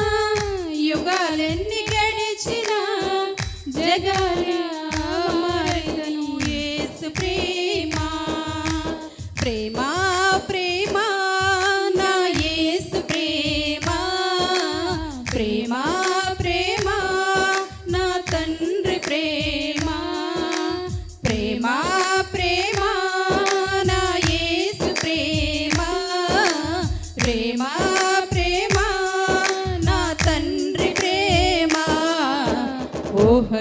ना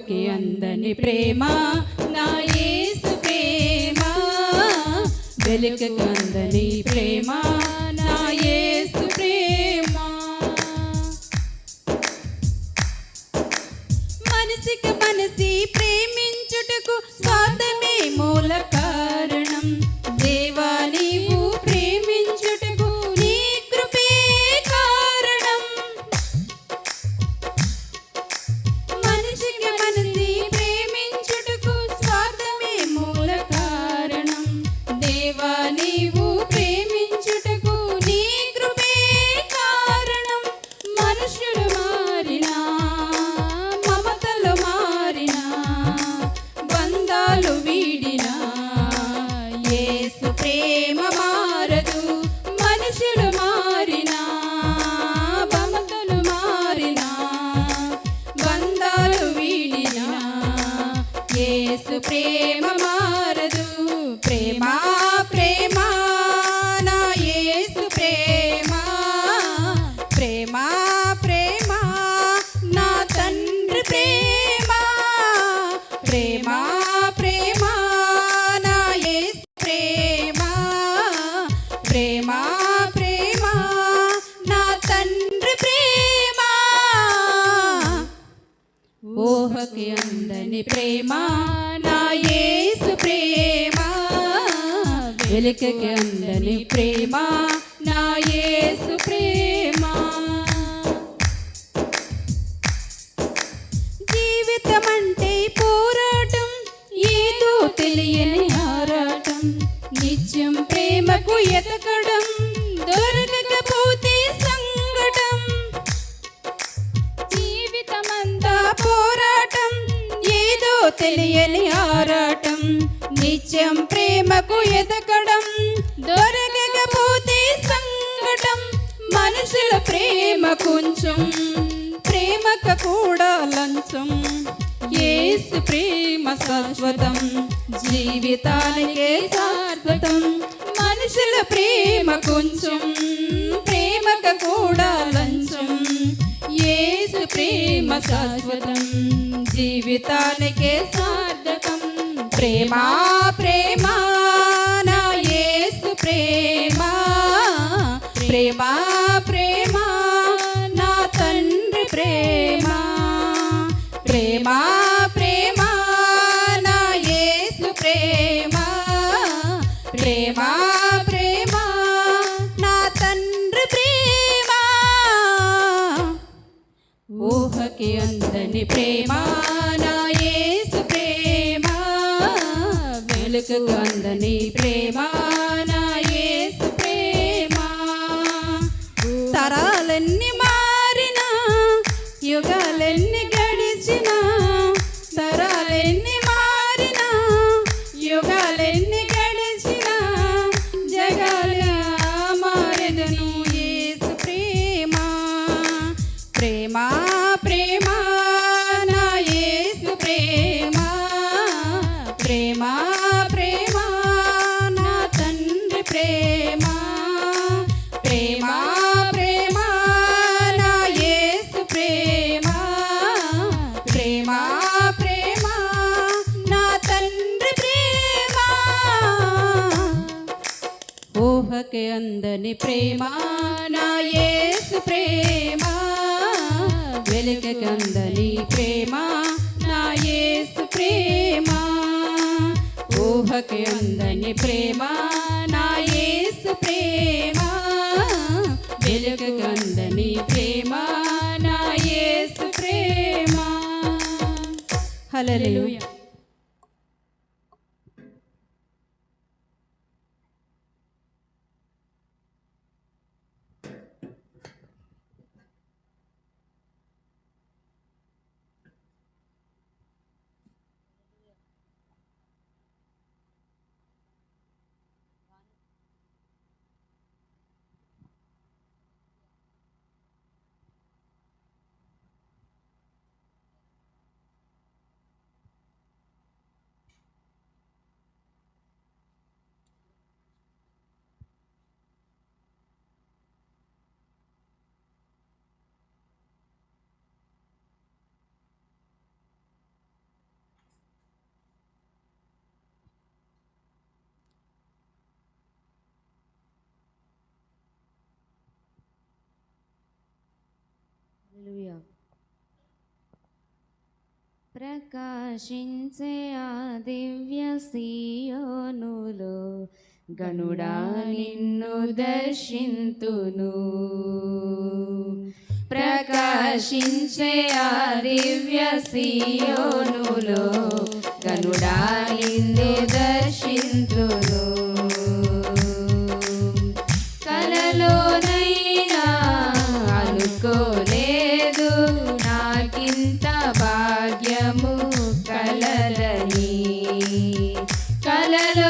కృపకి అందని ప్రేమ నా ఏసు ప్రేమ వెలుకకి అందని ప్రేమ. కృపకి అందని ప్రేమ నా యేసు ప్రేమ. వెలుకకి అందని ప్రేమ నా యేసు ప్రేమ. జీవితం అంటే పోరాటం ఏదో తెలియని ఆరాటం. నిత్యం ప్రేమకు ఎతకడం దొరకకపోతే తెలియని ఆరాటం నిత్యం ప్రేమకు ఎదగడం దొరకకపోతే సంకటం మనుషుల ప్రేమ కొంచెం ప్రేమక కూడా లంచం. యేసు ప్రేమ శాశ్వతం జీవితానికే శాశ్వతం మనుషుల ప్రేమ కొంచెం ప్రేమక కూడా లంచం. యేసు ప్రేమ శాశ్వతం. జీవితానికే సార్థకం. ప్రేమ ప్రేమ నా యేసు ప్రేమ. ప్రేమ ప్రేమ నా తండ్రి ప్రేమ. ప్రేమ ప్రేమ నా యేసు ప్రేమ. ప్రేమ ప్రేమ నా తండ్రి ప్రేమ. ఊహకి అంత అందని ప్రేమ నా యేసు ప్రేమ వెలుగు కందని ప్రేమ. ఊహకి అందని ప్రేమ నా యేసు ప్రేమ. వెలుకకి అందని ప్రేమ నా యేసు ప్రేమ. ఊహకి అందని ప్రేమ నా యేసు ప్రేమ. వెలుకకి అందని ప్రేమ నా యేసు ప్రేమ. హల్లెలూయా. ప్రకాశించే ఆ దివ్య సీయోనులో గనుడా నిన్ను దర్శింతును. ప్రకాశించే ఆ దివ్య సీయోనులో గనుడా నిన్ను దర్శింతును. la la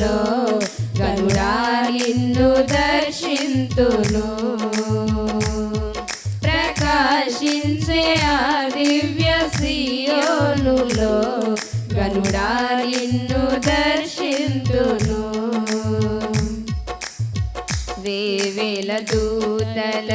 లోకంలో గరుడా నిన్ను దర్శింతును. ప్రకాశించే ఆ దివ్య సియోనులో గరుడా నిన్ను దర్శింతును. వేవేల దూతల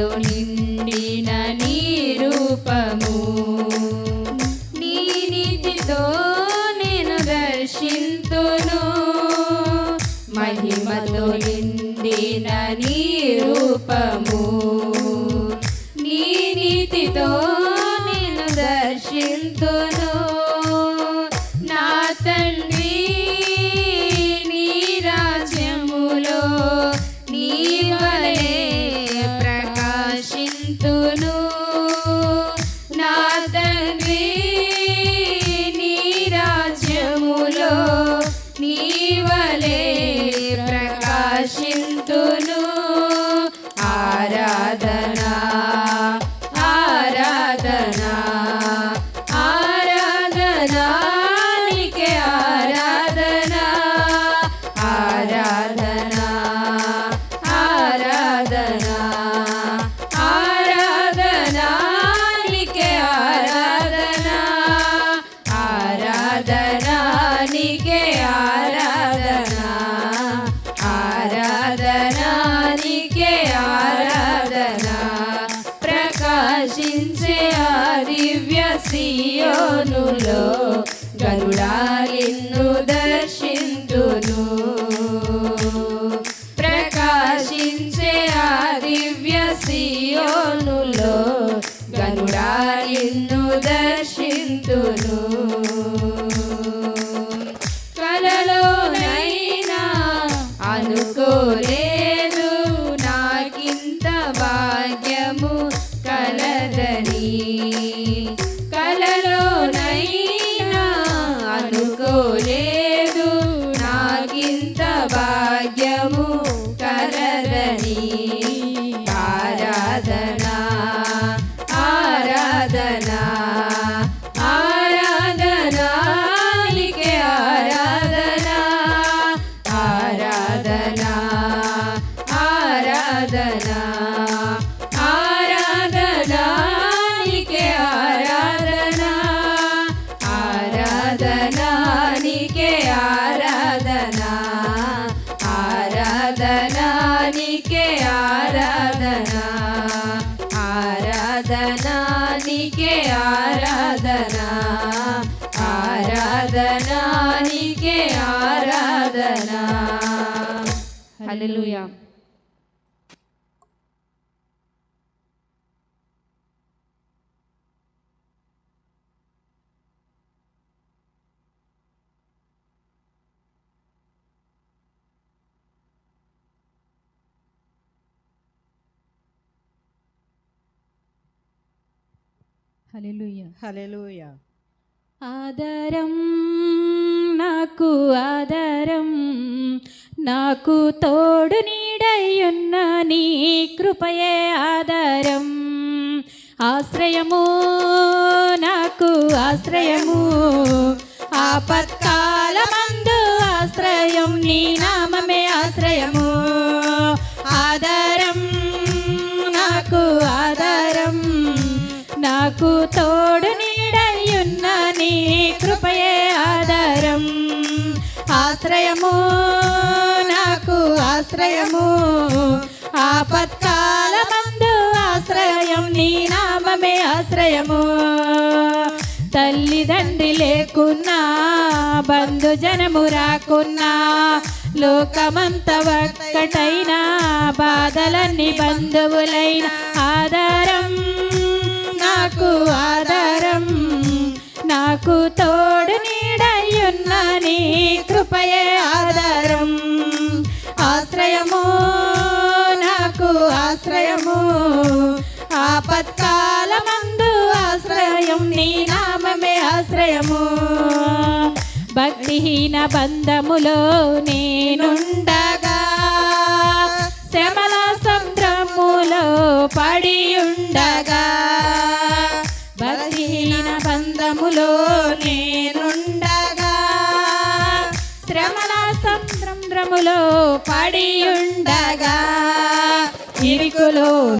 మహిమతో నిండిన నీ రూపము నీ నీతితో నేను దర్శింతును. మహిమతో నిండిన నీ రూపము నీ నీతితో నేను దర్శింతును. నా తండ్రి గరుడా హల్లెలూయా హల్లెలూయా హల్లెలూయా ఆధారం నాకు ఆధారం నాకు తోడు నీడయ్యున్న నీ కృపయే ఆధారం. ఆశ్రయము నాకు ఆశ్రయము ఆపత్కాలమందు ఆశ్రయం నీ నామమే ఆశ్రయము. ఆధారం నాకు ఆధారం నాకు తోడు కృపయే ఆధారం. ఆశ్రయము నాకు ఆశ్రయము. ఆపత్కాలమందు ఆశ్రయం నీ నామమే ఆశ్రయము. తల్లిదండ్రి లేకున్నా బంధుజనము రాకున్నా లోకమంత ఒక్కటైనా బాధలన్నీ బంధువులైన ఆధారం. నాకు ఆధారం. నాకు తోడు నీడయ్యున్న నీ కృపయే ఆధారం. ఆశ్రయము నాకు ఆశ్రయము. ఆపత్కాలమందు ఆశ్రయం నీ నామమే ఆశ్రయము. భక్తిహీన బంధములో నేనుండగా శ్రమల సంద్రములో పడి ఉండగా ఇరుకులో పడియుండగా ఇరుకులో